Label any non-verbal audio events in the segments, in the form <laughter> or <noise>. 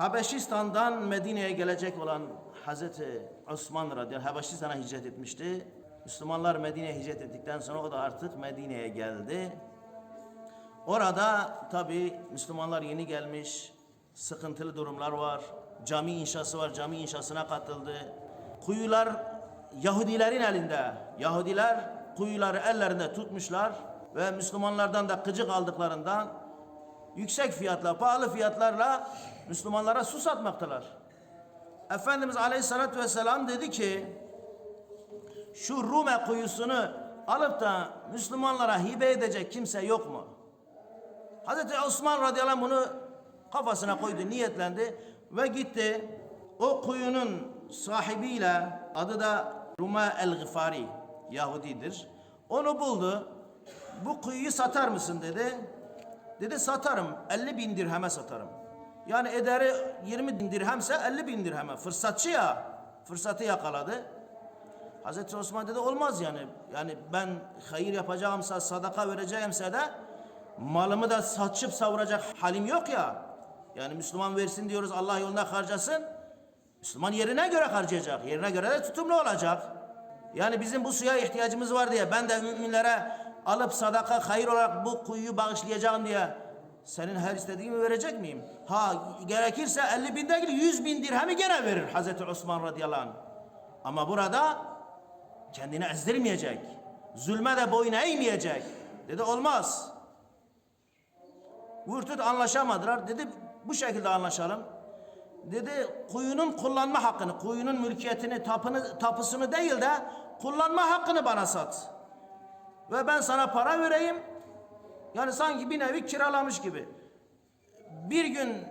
Habeşistan'dan Medine'ye gelecek olan Hazreti Osman radıyallahu anh Habeşistan'a hicret etmişti. Müslümanlar Medine'ye hicret ettikten sonra o da artık Medine'ye geldi. Orada tabi Müslümanlar yeni gelmiş, sıkıntılı durumlar var. Cami inşası var, cami inşasına katıldı. Kuyular Yahudilerin elinde. Yahudiler kuyuları ellerinde tutmuşlar ve Müslümanlardan da gıcık aldıklarından yüksek fiyatla, pahalı fiyatlarla Müslümanlara su satmaktalar. Efendimiz Aleyhisselatü Vesselam dedi ki şu Rume kuyusunu alıp da Müslümanlara hibe edecek kimse yok mu? Hazreti Osman radıyallahu anh bunu kafasına koydu, niyetlendi ve gitti. O kuyunun sahibiyle adı da Ruma el-Gıfari Yahudidir. Onu buldu. Bu kuyuyu satar mısın dedi. Dedi satarım. 50 bin dirheme satarım. Yani ederi 20 bin dirhemse 50 bin dirheme. Fırsatçı ya. Fırsatı yakaladı. Hazreti Osman dedi olmaz yani. Yani ben hayır yapacağımsa, sadaka vereceğimse de malımı da saçıp savuracak halim yok ya. Yani Müslüman versin diyoruz Allah yolunda harcasın. Müslüman yerine göre harcayacak. Yerine göre de tutumlu olacak. Yani bizim bu suya ihtiyacımız var diye ben de müminlere alıp sadaka hayır olarak bu kuyuyu bağışlayacağım diye senin her istediğimi verecek miyim? Ha gerekirse 50 bin değil 100 bin dirhemi gene verir Hazreti Osman radıyallahu anh. Ama burada kendini ezdirmeyecek. Zulme de boyun eğmeyecek. Dedi olmaz. Vurtut anlaşamadılar. Dedi bu şekilde anlaşalım. Dedi kuyunun kullanma hakkını, kuyunun mülkiyetini, tapını, tapısını değil de kullanma hakkını bana sat. Ve ben sana para vereyim. Yani sanki bir nevi kiralamış gibi. Bir gün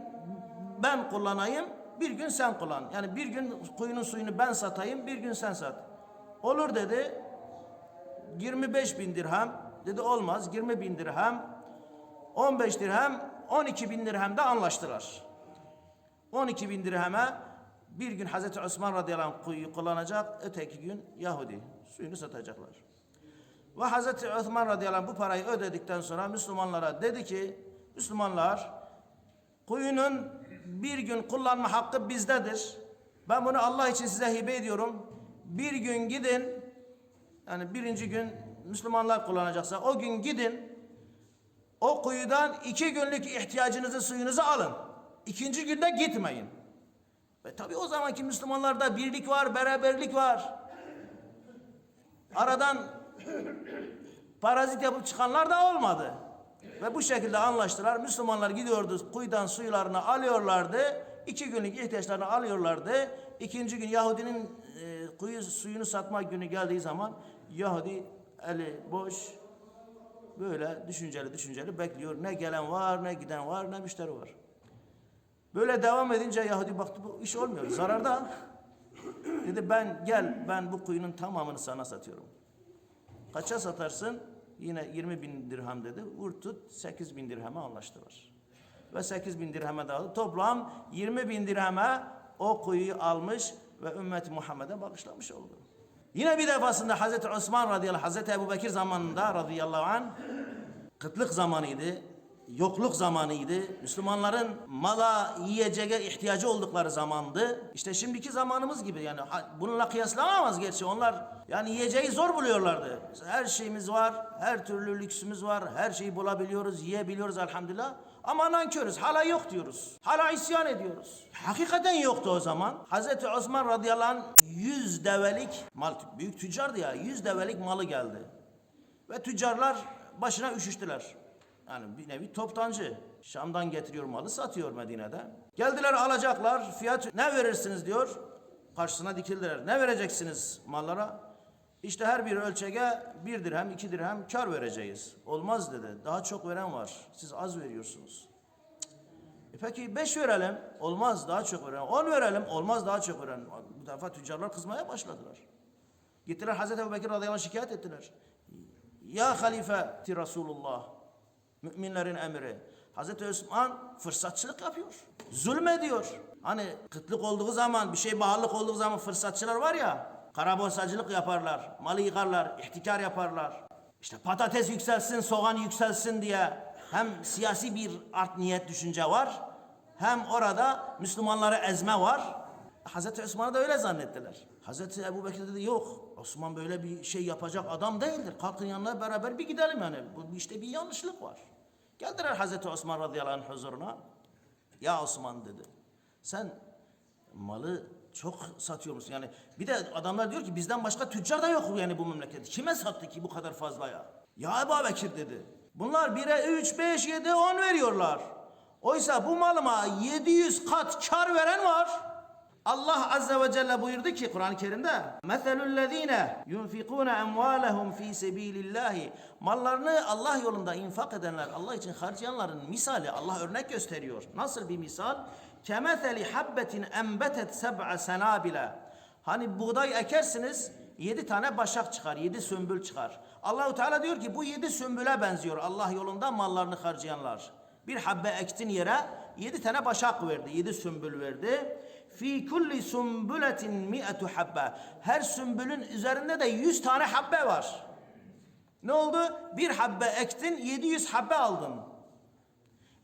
ben kullanayım, bir gün sen kullan. Yani bir gün kuyunun suyunu ben satayım, bir gün sen sat. Olur dedi. 25 bin dirhem. Dedi olmaz. 20 bin dirhem. 15 dirhem. 12 bin dirhemde anlaştılar. 12 bin dirheme bir gün Hazreti Osman radıyallahu anh kuyuyu kullanacak. Öteki gün Yahudi suyunu satacaklar. Ve Hazreti Osman radıyallahu anh bu parayı ödedikten sonra Müslümanlara dedi ki Müslümanlar kuyunun bir gün kullanma hakkı bizdedir. Ben bunu Allah için size hibe ediyorum. Bir gün gidin yani birinci gün Müslümanlar kullanacaksa o gün gidin o kuyudan iki günlük ihtiyacınızı suyunuzu alın. İkinci günde gitmeyin. Ve tabi o zamanki Müslümanlarda birlik var, beraberlik var. Aradan <coughs> parazit yapıp çıkanlar da olmadı. Ve bu şekilde anlaştılar. Müslümanlar gidiyordu kuyudan suylarını alıyorlardı. İki günlük ihtiyaçlarını alıyorlardı. İkinci gün Yahudinin e, kuyu suyunu satma günü geldiği zaman Yahudi eli boş böyle düşünceli düşünceli bekliyor. Ne gelen var, ne giden var, ne müşteri var. Böyle devam edince Yahudi baktı bu iş olmuyor. Zararda. Dedi ben gel ben bu kuyunun tamamını sana satıyorum. Kaça satarsın? Yine 20 bin dirhem dedi. Vur tut 8 bin dirheme anlaştılar. Ve 8 bin dirheme de aldı. Toplam 20 bin dirheme o kuyuyu almış ve ümmeti Muhammed'e bağışlamış oldu. Yine bir defasında Hazreti Osman radıyallahu anh, Hazreti Ebu Bekir zamanında radıyallahu anh kıtlık zamanıydı, yokluk zamanıydı. Müslümanların mala, yiyeceğe ihtiyacı oldukları zamandı. İşte şimdiki zamanımız gibi yani bununla kıyaslanamaz gerçi. Onlar yani yiyeceği zor buluyorlardı. Her şeyimiz var, her türlü lüksümüz var, her şeyi bulabiliyoruz, yiyebiliyoruz elhamdülillah. Ama nankörüz, hala yok diyoruz. Hala isyan ediyoruz. Hakikaten yoktu o zaman. Hazreti Osman radıyallahu anh 100 develik mal, büyük tüccardı ya, 100 develik malı geldi. Ve tüccarlar başına üşüştüler. Yani bir nevi toptancı. Şam'dan getiriyor malı satıyor Medine'de. Geldiler alacaklar. Fiyat ne verirsiniz diyor. Karşısına dikildiler. Ne vereceksiniz mallara? İşte her bir ölçege bir dirhem, iki dirhem kar vereceğiz. Olmaz dedi. Daha çok veren var. Siz az veriyorsunuz. E peki beş verelim. Olmaz daha çok verelim. On verelim. Olmaz daha çok verelim. Bu defa tüccarlar kızmaya başladılar. Gittiler Hazreti Ebu Bekir radıyallahu şikayet ettiler. Ya halifeti Resulullah. Müminlerin emri. Hazreti Osman fırsatçılık yapıyor. Zulmediyor. Hani kıtlık olduğu zaman, bir şey bağlılık olduğu zaman fırsatçılar var ya. Kara borsacılık yaparlar. Malı yıkarlar, ihtikar yaparlar. İşte patates yükselsin, soğan yükselsin diye hem siyasi bir art niyet düşünce var hem orada Müslümanları ezme var. Hazreti Osman'ı da öyle zannettiler. Hazreti Ebu Bekir dedi yok Osman böyle bir şey yapacak adam değildir. Kalkın yanına beraber bir gidelim yani. Bu işte bir yanlışlık var. Geldiler Hazreti Osman radıyallahu anh huzuruna. Ya Osman dedi. Sen malı çok satıyor musun? Yani bir de adamlar diyor ki bizden başka tüccar da yok yani bu memlekette. Kime sattı ki bu kadar fazla ya? Ya Ebu Bekir dedi. Bunlar 1'e 3, 5, 7, 10 veriyorlar. Oysa bu malıma 700 kat kar veren var. Allah azze ve celle buyurdu ki Kur'an-ı Kerim'de "Meselullezine yunfikuna emvalehum fi sabilillah" mallarını Allah yolunda infak edenler, Allah için harcayanların misali Allah örnek gösteriyor. Nasıl bir misal? "Kemeseli habbetin enbetet seb'a senabila" Hani buğday ekersiniz, yedi tane başak çıkar, yedi sümbül çıkar. Allahu Teala diyor ki bu yedi sümbüle benziyor Allah yolunda mallarını harcayanlar. Bir habbe ektin yere yedi tane başak verdi, yedi sümbül verdi. Fi kulli sümbületin mi'etu habbe. Her sümbülün üzerinde de yüz tane habbe var. Ne oldu? Bir habbe ektin, 700 habbe aldın.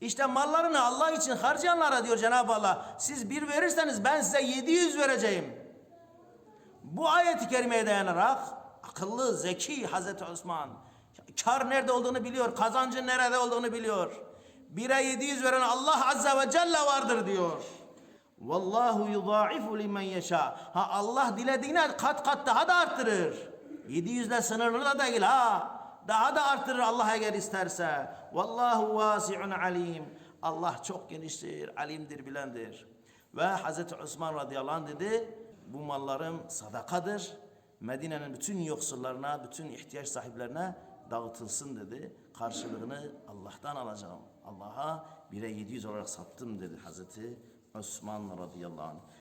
İşte mallarını Allah için harcayanlara diyor Cenab-ı Allah, siz bir verirseniz ben size 700 vereceğim. Bu ayeti kerimeye dayanarak akıllı, zeki Hazreti Osman kar nerede olduğunu biliyor, kazancın nerede olduğunu biliyor. Bire 700 veren Allah Azze ve Celle vardır diyor. Vallahu yudaifu limen yeşa. Ha Allah dilediğine kat kat daha da arttırır. 700 ile sınırlı da değil ha. Daha da arttırır Allah eğer isterse. Vallahu vasi'un alim. Allah çok geniştir, alimdir, bilendir. Ve Hazreti Osman radıyallahu anh dedi, bu mallarım sadakadır. Medine'nin bütün yoksullarına, bütün ihtiyaç sahiplerine dağıtılsın dedi. Karşılığını Allah'tan alacağım. Allah'a bire 700 olarak sattım dedi Hazreti Osman radıyallahu anh.